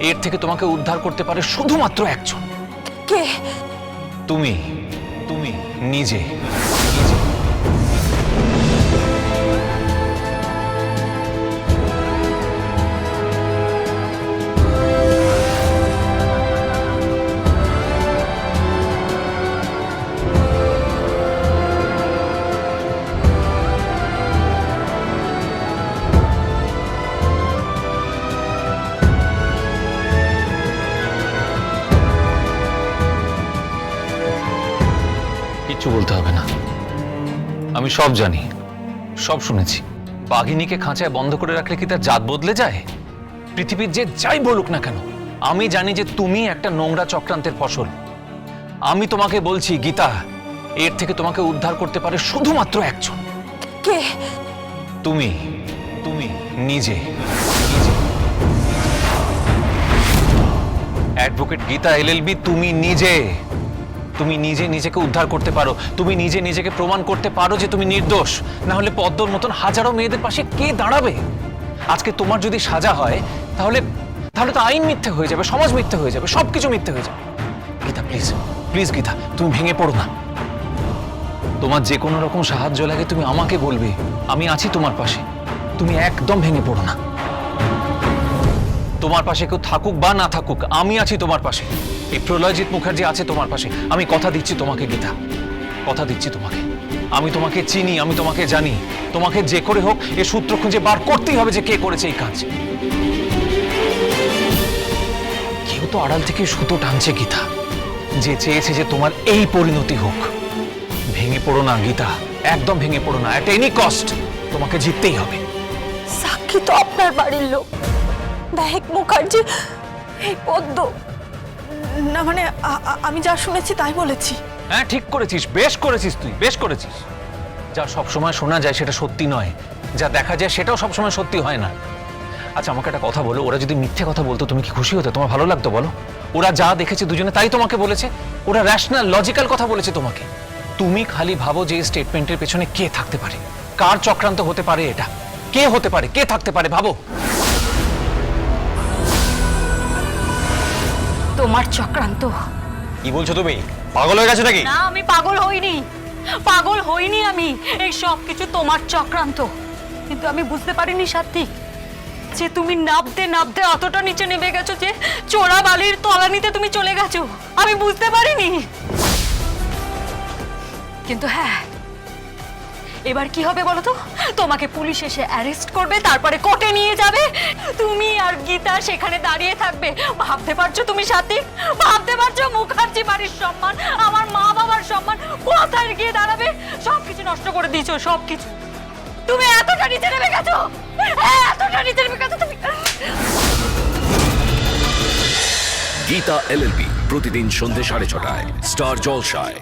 এর থেকে তোমাকে উদ্ধার করতে পারে শুধুমাত্র একজন। কে? তুমি তুমি নিজে। কিচ্ছু বলতে হবে না। আমি সব জানি সব শুনেছি। বাঘিনীকে খাঁচায় বন্ধ করে রাখলে কি তার জাত বদলে যায়? পৃথিবীর যে যাই বলুক না কেন আমি জানি যে তুমি একটা নোংরা চক্রান্তের ফসল। আমি তোমাকে বলছি গীতা এর থেকে তোমাকে উদ্ধার করতে পারে শুধুমাত্র একজন। কে? তুমি তুমি নিজে অ্যাডভোকেট গীতা এলএলবি তুমি নিজে। তুমি নিজে নিজেকে উদ্ধার করতে পারো, তুমি নিজে নিজেকে প্রমাণ করতে পারো যে তুমি নির্দোষ। না হলে পদ্মর মতন হাজারো মেয়েদের পাশে কে দাঁড়াবে? আজকে তোমার যদি সাজা হয়, তাহলে তাহলে তো আইন মিথ্যে হয়ে যাবে, সমাজ মিথ্যে হয়ে যাবে, সবকিছু মিথ্যে হয়ে যাবে। গীতা প্লিজ প্লিজ গীতা, তুমি ভেঙে পড়ো না। তোমার যে কোনো রকম সাহায্য লাগে, তুমি আমাকে বলবে, আমি আছি তোমার পাশে। তুমি একদম ভেঙে পড়ো না। তোমার পাশে কেউ থাকুক বা না থাকুক, আমি আছি তোমার পাশে। এই প্রলয়জিৎ মুখার্জি আছে তোমার পাশে। আমি কথা দিচ্ছি তোমাকে, গীতা। কথা দিচ্ছি তোমাকে। আমি তোমাকে চিনি, আমি তোমাকে জানি। তোমাকে যে করে হোক, এ সূত্র খুঁজে বার করতেই হবে যে কে করেছে এই কাজ। কেউ তো আড়াল থেকে সুতো টানছে, গীতা। যে চেয়েছে যে তোমার এই পরিণতি হোক। ভেঙে পড়ো না, গীতা। একদম ভেঙে পড়ো না। অ্যাট এনি কস্ট তোমাকে জিততেই হবে। সাক্ষী তো আপনার বাড়ির লোক। মেহেক মুখার্জি, এই পদ্ম। না মানে আমি যা শুনেছি তাই বলেছি। হ্যাঁ ঠিক করেছিস, বেশ করেছিস তুই, বেশ করেছিস। যা সব সময় শোনা যায় সেটা সত্যি নয়, যা দেখা যায় সেটাও সব সময় সত্যি হয় না। আচ্ছা আমাকে একটা কথা বলো, ওরা যদি মিথ্যে কথা বলতো, তুমি কি খুশি হতে? তোমার ভালো লাগতো, বলো। ওরা যা দেখেছে দুজনে তাই তোমাকে বলেছে? ওরা র্যাশনাল লজিক্যাল কথা বলেছে তোমাকে। তুমি খালি ভাবো যে স্টেটমেন্টের পেছনে কে থাকতে পারে। কার চক্রান্ত হতে পারে এটা? কে হতে পারে? কে থাকতে পারে? ভাবো। তোমার চক্রান্ত। কি বলছো তুমি? পাগল হয়ে গেছো নাকি? না আমি পাগল হইনি। পাগল হইনি আমি। এই সব কিছু তোমার চক্রান্ত। কিন্তু আমি বুঝতে পারিনি সাত্বিক যে তুমি নাবতে নাবতে অতটা নিচে নেমে গেছো যে চোরা বালির তলানিতে তুমি চলে গেছো। আমি বুঝতে পারিনি। কিন্তু হ্যাঁ এবার কি হবে বলো তো? তোমাকে পুলিশ এসে অ্যারেস্ট করবে, তারপরে কোর্টে নিয়ে যাবে। তুমি আর গীতা সেখানে দাঁড়িয়ে থাকবে। ভাবতে পারছ তুমি সাথী? ভাবতে পারছ মুখার্জি বাড়ির সম্মান, আমার মা বাবার সম্মান কোথায় গিয়ে দাঁড়াবে? সবকিছু নষ্ট করে দিয়েছ, সবকিছু। তুমি এতটা নিচে নেমে গেছো? এতটা নিচে নেমে গেছো তুমি। গীতা এলএলবি প্রতিদিন সন্ধে সাড়ে ছটায়, স্টার জলসায়।